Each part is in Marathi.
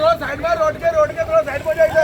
रोड साइड में रोड के रोड के थोड़ा साइड में जाइए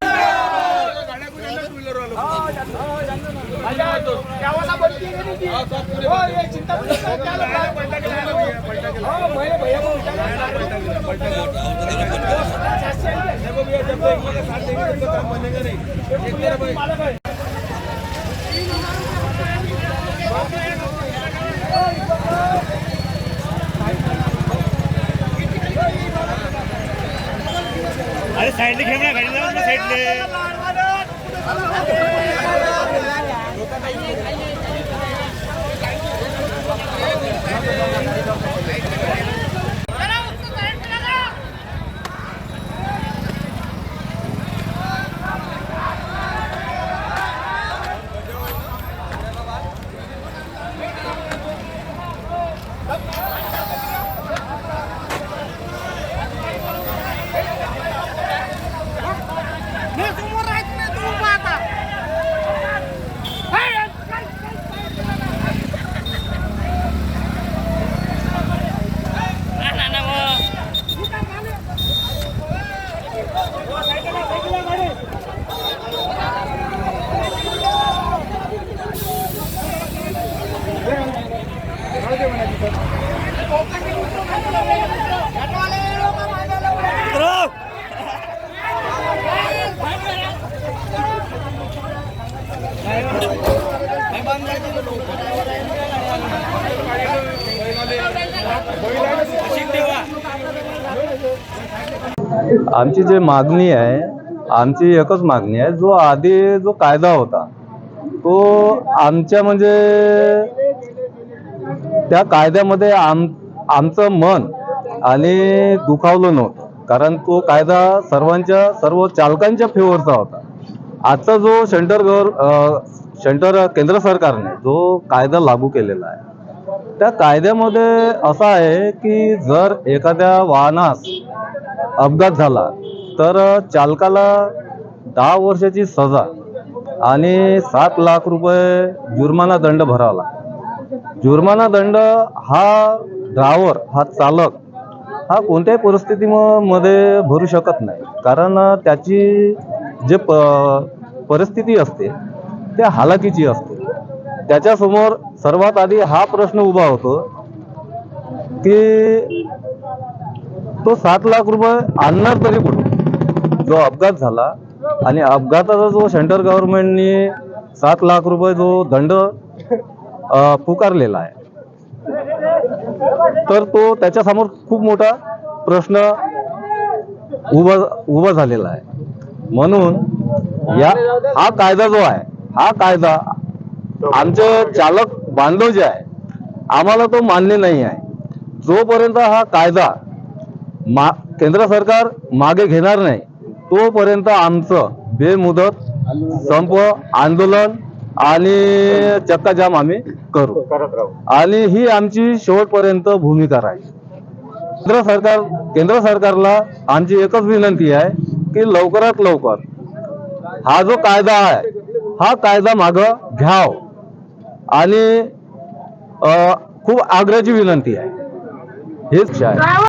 अरे साईडले घे ना गाडी लावा ना साईडले आमची जी मागणी आहे आमची एकच मागणी आहे जो आधी जो कायदा होता तो आमच्या म्हणजे त्या कायद्यामध्ये आम आमचं मन आणि दुखावलं नव्हतं. कारण तो कायदा सर्वांच्या सर्व चालकांच्या फेवरचा होता. आजचा जो सेंटर गव्हर सेंटर केंद्र सरकारने जो कायदा लागू केलेला आहे त्या कायद्यामध्ये असं आहे की जर एखाद्या वाहनास अपघात झाला तर चालकाला दहा वर्षाची सजा आणि सात लाख रुपये जुर्माना दंड भरावा लागतो. जुर्माना दंड हा ड्रायव्हर हा चालक हा कोणत्याही परिस्थितीमध्ये भरू शकत नाही. कारण त्याची जे प परिस्थिती असते त्या हालाकीची असते. त्याच्यासमोर सर्वात आधी हा प्रश्न उभा होतो की तो सात लाख रुपये आणणार तरी कुठून? जो अपघात झाला आणि अपघाताचा जो सेंट्रल गव्हर्नमेंटनी सात लाख रुपये जो दंड पुकारलेला आहे. तर तो त्याच्यासमोर खूप मोठा प्रश्न उभा उभा झालेला आहे. म्हणून या हा कायदा जो आहे हा कायदा आमचे चालक बांधव जे आहे आम्हाला तो मान्य नाही आहे. जोपर्यंत हा कायदा मा केंद्र सरकार मागे घेणार नाही तोपर्यंत आमचं बेमुदत संप आंदोलन आणि चक्काजाम आम्ही करू. आणि ही आमची शेवटपर्यंत भूमिका राहील. केंद्र सरकार केंद्र सरकारला आमची एकच विनंती आहे की लवकरात लवकर हा जो कायदा आहे हा कायदा मागं घ्याव. आणि खूप आग्रहाची विनंती आहे. हेच आहे.